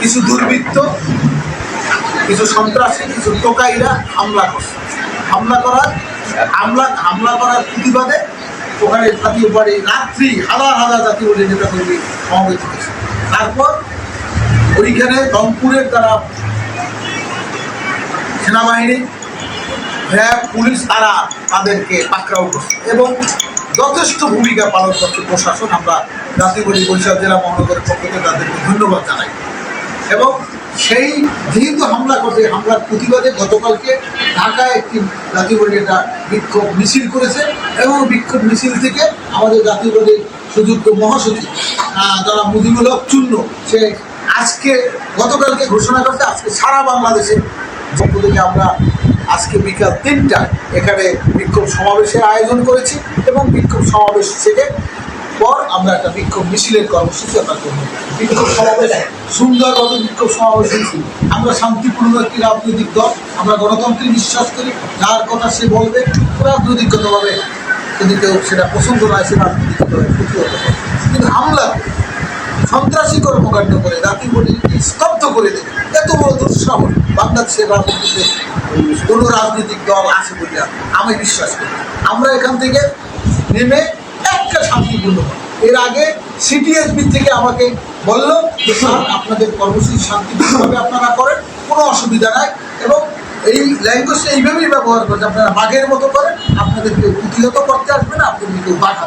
কিছু দুর্বৃত্ত, কিছু সন্ত্রাসী, কিছু টোকাইরা হামলা করছে। হামলা করার, হামলা হামলা করার প্রতিবাদে ওখানে জাতীয় বাড়ি রাত্রি হাজার হাজার জাতীয় বাড়ি নেতা কর্মী সমবেত হয়েছে। তারপর ওইখানে রংপুরের তারা সেনাবাহিনী র্যাব পুলিশ তারা তাদেরকে পাকড়াও করছে। এবং যথেষ্ট ভূমিকা পালন করছে প্রশাসন। আমরা জাতীয়বাড়ি বরিশাল জেলা মহানগরের পক্ষ থেকে তাদেরকে ধন্যবাদ জানাই। এবং সেই যেহেতু হামলা করছে হামলার প্রতিবাদে গতকালকে ঢাকায় একটি জাতীয়বাড়ি একটা বিক্ষোভ মিছিল করেছে এবং বিক্ষোভ মিছিল থেকে আমাদের জাতীয়বাড়ির সুযোগ্য মহাসচিব যারা মুজিবুল চূর্ণ, সে আজকে গতকালকে ঘোষণা করছে, আজকে সারা বাংলাদেশে থেকে আমরা আজকে বিকাল তিনটায় এখানে বিক্ষোভ সমাবেশের আয়োজন করেছি এবং বিক্ষোভ সমাবেশ থেকে পর আমরা একটা বিক্ষোভ মিছিলের কর্মসূচি আমরা করব। বিক্ষোভ সমাবেশ, সুন্দরভাবে বিক্ষোভ সমাবেশ হয়েছিল আমরা শান্তিপূর্ণ একটি রাজনৈতিক দল, আমরা গণতন্ত্রে বিশ্বাস করি, যার কথা সে বলবে রাজনৈতিকগতভাবে যদি কেউ সেটা পছন্দ নয় সে রাজনৈতিকভাবে কিন্তু হামলা সন্ত্রাসী কর্মকাণ্ড করে পরিস্থিতি স্তব্ধ করে দেবে এত বড় দুঃসাহস বাংলাদেশের রাজনীতিতে কোনো রাজনৈতিক দল আছে বলে আমি বিশ্বাস করি আমরা এখান থেকে নেমে একটা শান্তিপূর্ণ এর আগে সিটিএসবি থেকে আমাকে বলল যে, স্যার, আপনাদের কর্মসূচি শান্তিপূর্ণভাবে আপনারা করেন, কোনো অসুবিধা নাই। এবং এই ল্যাঙ্গুয়েজটা এইভাবেই ব্যবহার করছে, আপনারা বাঘের মতো করেন, আপনাদেরকে প্রতিহত করতে আসবে না আপনাদের কেউ বাধা।